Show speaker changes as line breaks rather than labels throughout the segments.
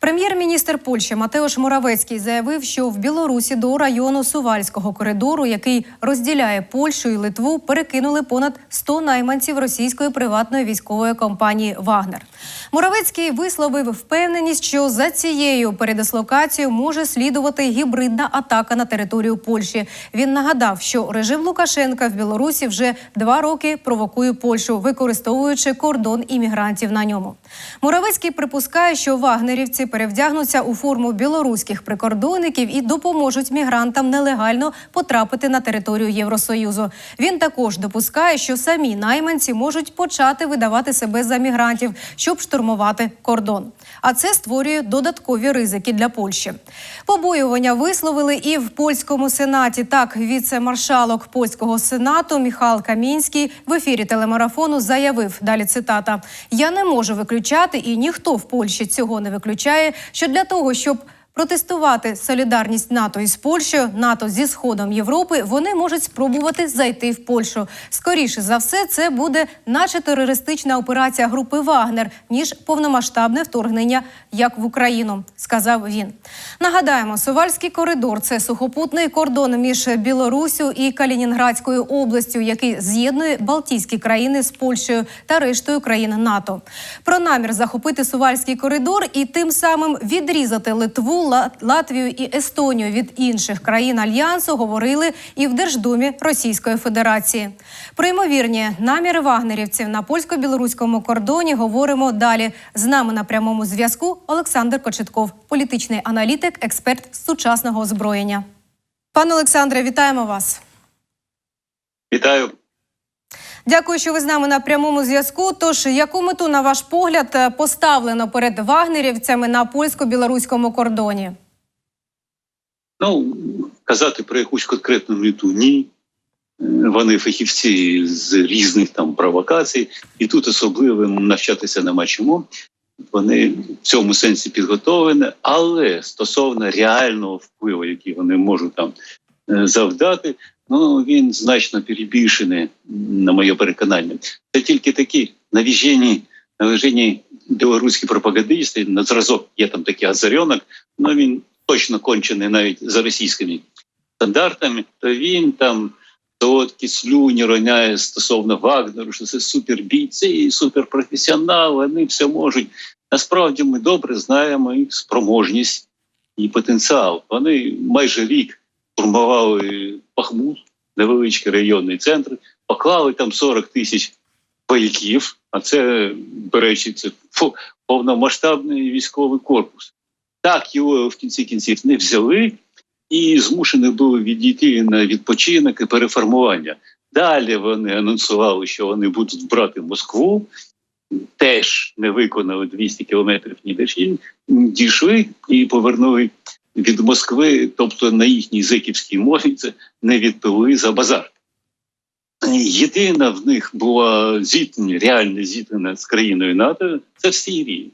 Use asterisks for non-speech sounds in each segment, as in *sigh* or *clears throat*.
Прем'єр-міністр Польщі Матеуш Моравецький заявив, що в Білорусі до району Сувальського коридору, який розділяє Польщу і Литву, перекинули понад 100 найманців російської приватної військової компанії Вагнер. Моравецький висловив впевненість, що за цією передислокацією може слідувати гібридна атака на територію Польщі. Він нагадав, що режим Лукашенка в Білорусі вже два роки провокує Польщу, використовуючи кордон іммігрантів на ньому. Моравецький припускає, що вагнерівці перевдягнуться у форму білоруських прикордонників і допоможуть мігрантам нелегально потрапити на територію Євросоюзу. Він також допускає, що самі найманці можуть почати видавати себе за мігрантів, щоб штурмувати кордон. А це створює додаткові ризики для Польщі. Побоювання висловили і в польському сенаті. Так, віце-маршалок польського сенату Міхал Камінський в ефірі телемарафону заявив далі. Цитата: Я не можу виключати, і ніхто в Польщі цього не виключає. Що для того, щоб Протестувати солідарність НАТО із Польщею, НАТО зі сходом Європи, вони можуть спробувати зайти в Польщу. Скоріше за все, це буде наче терористична операція групи Вагнер, ніж повномасштабне вторгнення, як в Україну, сказав він. Нагадаємо, Сувальський коридор це сухопутний кордон між Білорусю і Калінінградською областю, який з'єднує Балтійські країни з Польщею та рештою країн НАТО. Про намір захопити Сувальський коридор і тим самим відрізати Литву. Латвію і Естонію від інших країн альянсу говорили і в Держдумі Російської Федерації. Про ймовірні наміри вагнерівців на польсько-білоруському кордоні говоримо далі. З нами на прямому зв'язку Олександр Кочетков, політичний аналітик, експерт сучасного озброєння. Пане Олександре, вітаємо вас.
Вітаю.
Дякую, що ви з нами на прямому зв'язку. Тож, яку мету, на ваш погляд, поставлено перед вагнерівцями на польсько-білоруському кордоні?
Ну, казати про якусь конкретну мету ні. Вони фахівці з різних там провокацій, і тут особливим навчатися нема чому. Вони в цьому сенсі підготовлені, але стосовно реального впливу, який вони можуть там завдати, ну він значно перебільшений, на моє переконання. Це тільки такі навіжені, навіжені білоруські пропагандисти, на зразок є там такий Азарьонок, але він точно кончений навіть за російськими стандартами, то він там солодкі слюні роняє стосовно Вагнеру, що це супербійці, суперпрофесіонали, вони все можуть. Насправді ми добре знаємо їх спроможність і потенціал. Вони майже рік штурмували Бахмут, невеличкий районний центр, поклали там 40 тисяч вояків, а це, до речі, це повномасштабний військовий корпус. Так його в кінці кінців не взяли і змушені були відійти на відпочинок і переформування. Далі вони анонсували, що вони будуть брати Москву. Теж не виконали 200 кілометрів ні дійшли і повернули від Москви, тобто на їхній зеківській мові, це не відповіли за базар. Єдина в них була зіткнення, реальне зіткнення з країною НАТО це в Сирії.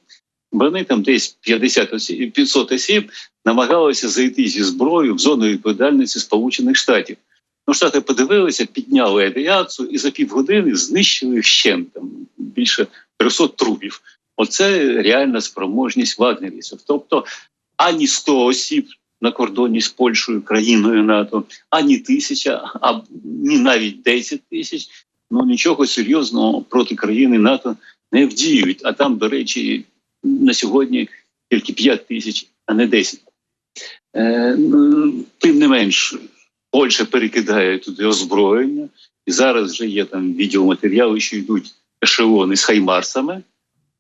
Вони там десь 50 осіб, 500 осіб намагалися зайти зі зброєю в зону відповідальності Сполучених Штатів. Ну, Штати подивилися, підняли авіацію і за півгодини знищили ще там більше 300 трупів. Оце реальна спроможність вагнерівців. Тобто ані 100 осіб на кордоні з Польщею, країною НАТО, ані тисяча, а ні навіть 10 тисяч. Ну нічого серйозного проти країни НАТО не вдіють. А там, до речі, на сьогодні тільки 5 тисяч, а не 10. Е, Тим не менш, Польща перекидає туди озброєння, і зараз вже є там відеоматеріали, що йдуть ешелони з хаймарсами.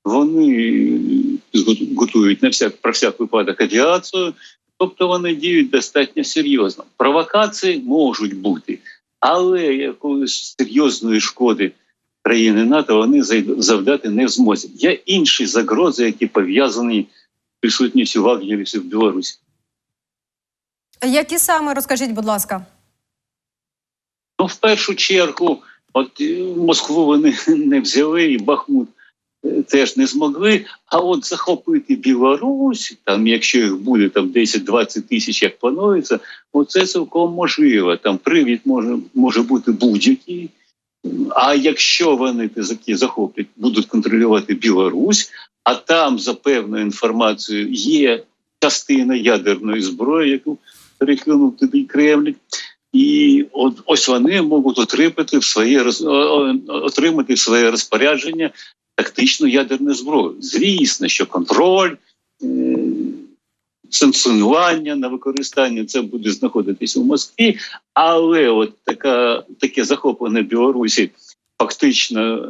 Вони готують на всяк про всяк випадок авіацію, тобто вони діють достатньо серйозно. Провокації можуть бути, але якоїсь серйозної шкоди країни НАТО вони завдати не змозі. Є інші загрози, які пов'язані з присутністю вагнерівців в Білорусі.
Які саме розкажіть, будь ласка?
Ну, в першу чергу, от Москву вони *laughs* не взяли, і Бахмут теж не змогли. А от захопити Білорусь, там, якщо їх буде там 10-20 тисяч, як планується, оце цілком можливо. Там привід може може бути будь-який. А якщо вони таки захоплять, будуть контролювати Білорусь, а там за певною інформацією є частина ядерної зброї, яку перекинув туди Кремль. І от ось вони можуть отримати в своє отримати в своє розпорядження тактичну ядерну зброю. Звісно, що контроль, е, санкціонування на використання це буде знаходитися у Москві, але от така таке захоплення Білорусі фактично е,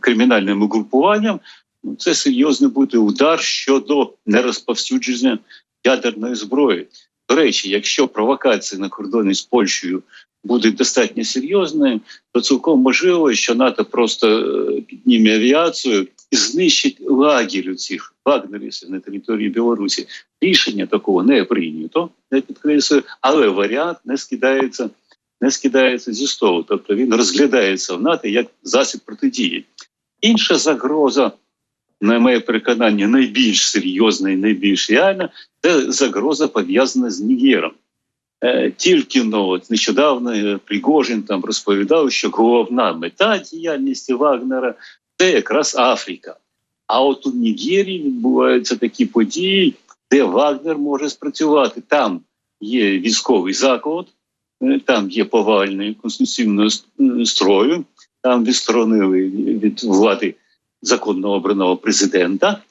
кримінальним угрупуванням. ну, Це серйозний буде удар щодо нерозповсюдження ядерної зброї. До речі, якщо провокації на кордоні з Польщею будуть достатньо серйозною, то цілком можливо, що НАТО просто е, підніме авіацію і знищить лагерь у цих вагнерівців на території Білорусі. Рішення такого не прийнято, я підкреслюю, але варіант не скидається, не скидається зі столу. Тобто він розглядається в НАТО як засіб протидії. Інша загроза, на моє переконання, найбільш серйозна і найбільш реальна, це загроза пов'язана з Нігером. Е, Тільки ну, от нещодавно е, Пригожин там розповідав, що головна мета діяльності Вагнера це якраз Африка. А от у Нігерії відбуваються такі події, де Вагнер може спрацювати. Там є військовий заклад, е, там є повальний конституційного строю, там відсторонили від влади законно обраного президента.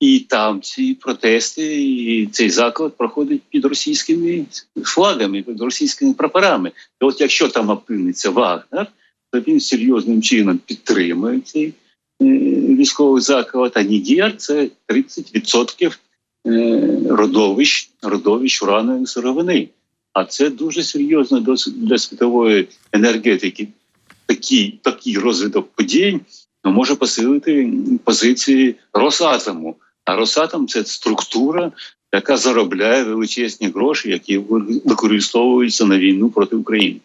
І там ці протести, і цей заклад проходить під російськими флагами, під російськими прапорами. І от якщо там опиниться Вагнер, то він серйозним чином підтримує цей е, військовий заклад. А Нігер це 30% е, родовищ, родовищ уранової сировини. А це дуже серйозно для світової енергетики. Такий, такий розвиток подій може посилити позиції Росатому. А Росатом це структура, яка заробляє величезні гроші, які використовуються на війну проти України.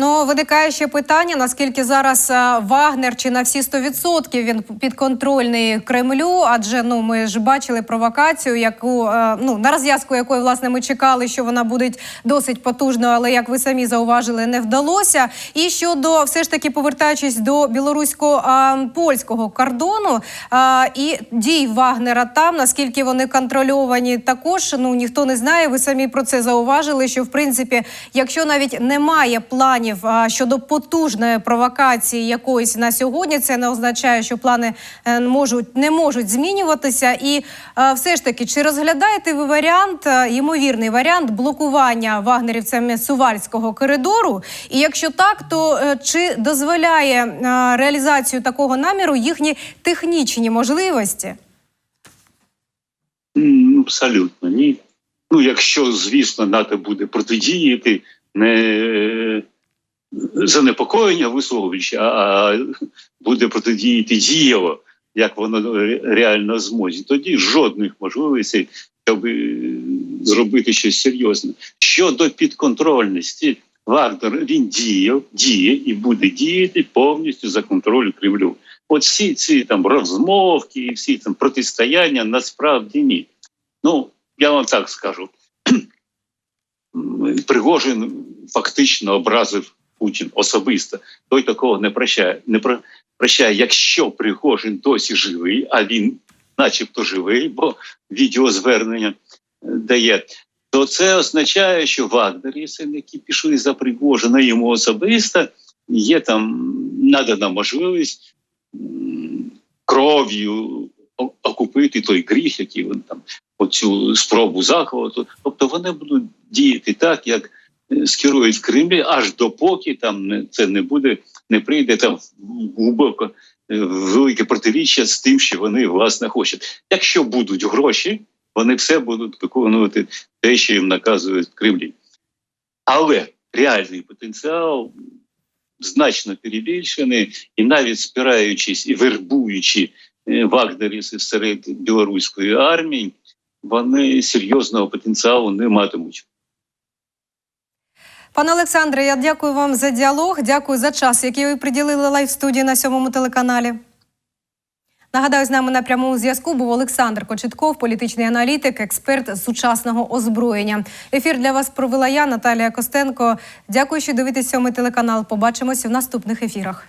Ну, виникає ще питання, наскільки зараз е, Вагнер чи на всі 100% він підконтрольний Кремлю, адже ну ми ж бачили провокацію, яку е, ну на розв'язку якої власне ми чекали, що вона буде досить потужною, але як ви самі зауважили, не вдалося. І щодо все ж таки повертаючись до білорусько-польського кордону е, і дій Вагнера там, наскільки вони контрольовані, також ну ніхто не знає. Ви самі про це зауважили. Що в принципі, якщо навіть немає планів а, щодо потужної провокації якоїсь на сьогодні, це не означає, що плани е, можуть не можуть змінюватися. І е, все ж таки, чи розглядаєте ви варіант, е, ймовірний варіант блокування вагнерівцями сувальського коридору? І якщо так, то чи дозволяє реалізацію такого наміру їхні технічні можливості?
Абсолютно ні. Ну, якщо, звісно, НАТО буде протидіяти не занепокоєння висловлюючи, а- буде протидіяти дієво, як воно реально в змозі, тоді жодних можливостей, щоб е, зробити щось серйозне. Щодо підконтрольності, Вагнер він діяв, діє і буде діяти повністю за контроль Кремлю. От всі ці там розмовки і всі там протистояння насправді ні. Ну, я вам так скажу. *clears throat* Пригожин фактично образив Путін особисто. Той такого не прощає. Не про- прощає, якщо Пригожин досі живий, а він, начебто, живий, бо відеозвернення е, дає. То це означає, що Вагнерівці, які пішли за Пригожина йому особисто, є там надана можливість кров'ю окупити той гріх, який він там оцю спробу захвату. Тобто вони будуть діяти так, як скерують в Кремлі, аж допоки там це не буде, не прийде там глибоко е, велике протиріччя з тим, що вони власне хочуть. Якщо будуть гроші, вони все будуть виконувати те, що їм наказують в Кремлі. Але реальний потенціал значно перебільшений, і навіть спираючись і вербуючи е, вагнерівців серед білоруської армії, вони серйозного потенціалу не матимуть.
Пане Олександре, я дякую вам за діалог. Дякую за час, який ви приділили лайв студії на сьомому телеканалі. Нагадаю, з нами на прямому зв'язку був Олександр Кочетков, політичний аналітик, експерт сучасного озброєння. Ефір для вас провела я, Наталія Костенко. Дякую, що дивитесь сьомий телеканал. Побачимось в наступних ефірах.